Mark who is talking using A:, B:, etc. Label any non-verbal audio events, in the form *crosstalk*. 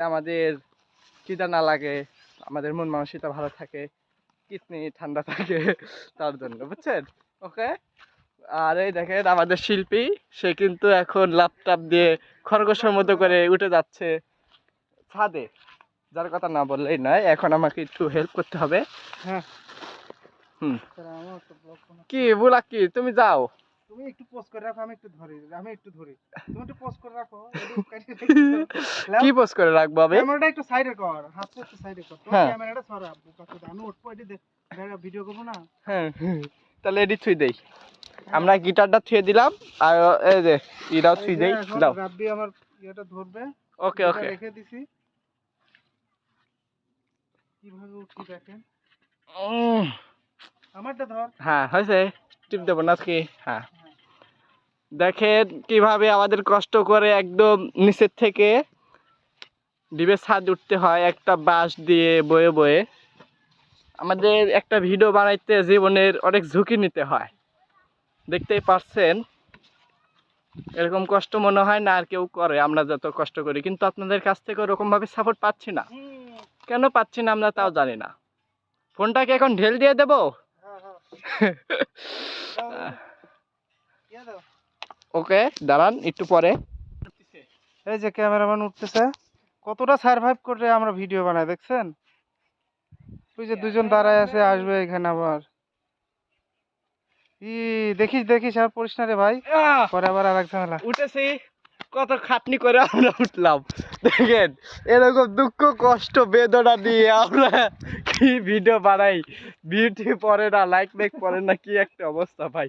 A: আমাদের খিদা না লাগে আমাদের মন মানসিকতা ভালো থাকে কিডনি ঠান্ডা থাকে তার জন্য বুঝছেন? ওকে? আর এই দেখেন আমাদের শিল্পী সে কিন্তু এখন ল্যাপটপ দিয়ে খরগোশের মতো করে উঠে যাচ্ছে ছাদে। যার কথা না বললেই নয় এখন আমাকে একটু হেল্প করতে হবে।
B: হ্যাঁ।
A: হুম। কি বুলা কি তুমি যাও।
B: তুমি একটু পোস্ট করে রাখো আমি একটু ধরি আমি একটু ধরি। তুমি একটু পোস্ট করে রাখো *laughs*
A: কি পোস্ট করে রাখব আমি?
B: ক্যামেরাটা একটু সাইডে কর হাতটা একটু সাইডে কর।
A: হ্যাঁ।
B: ক্যামেরাটা সরা বুকাতে আমি উঠবো এটি ভিডিও করব না?
A: হ্যাঁ *laughs* তাহলে এডি থুই দেই। আমরা গিটারটা থুয়ে দিলাম আর এই যে ইটাও থুই দেই। দাও।
B: রাব্বি আমার ইয়েটা ধরবে।
A: ওকে ওকে
B: রেখে দিছি। কীভাবে উঠি দেখেন? আমারটা ধর।
A: হ্যাঁ হয়েছে। টিপ দেবো না কি হ্যাঁ। দেখেন কীভাবে আমাদের কষ্ট করে একদম নিচের থেকে ডিবের ছাদ উঠতে হয় একটা বাঁশ দিয়ে বয়ে বয়ে। আমাদের একটা ভিডিও বানাইতে জীবনের অনেক ঝুঁকি নিতে হয়। দেখতেই পারছেন এরকম কষ্ট মনে হয় না আর কেউ করে আমরা যত কষ্ট করি। কিন্তু আপনাদের কাছ থেকে ওরকমভাবে সাপোর্ট পাচ্ছি না। কেন পাচ্ছি না আমরা তাও জানি না। ফোনটাকে এখন ঢেল দিয়ে দেবো? *laughs* ওকে দাঁড়ান একটু পরে।
B: এই যে ক্যামেরাম্যান উঠতেছে। কতটা সার্ভাইভ করে আমরা ভিডিও বানাই দেখছেন? ওই যে দুজন দাঁড়ায় আছে আসবে এখানে আবার। ই দেখিস দেখিস আর পড়িস না রে ভাই। পরে আবার আর এক ঝামেলা।
A: উঠেছি কত খাটনি করে আমরা উঠলাম। দেখেন এরকম দুঃখ কষ্ট বেদনা দিয়ে আমরা কি ভিডিও বানাই? বিউটি পরে না লাইক মেক পরে না কি একটা অবস্থা ভাই।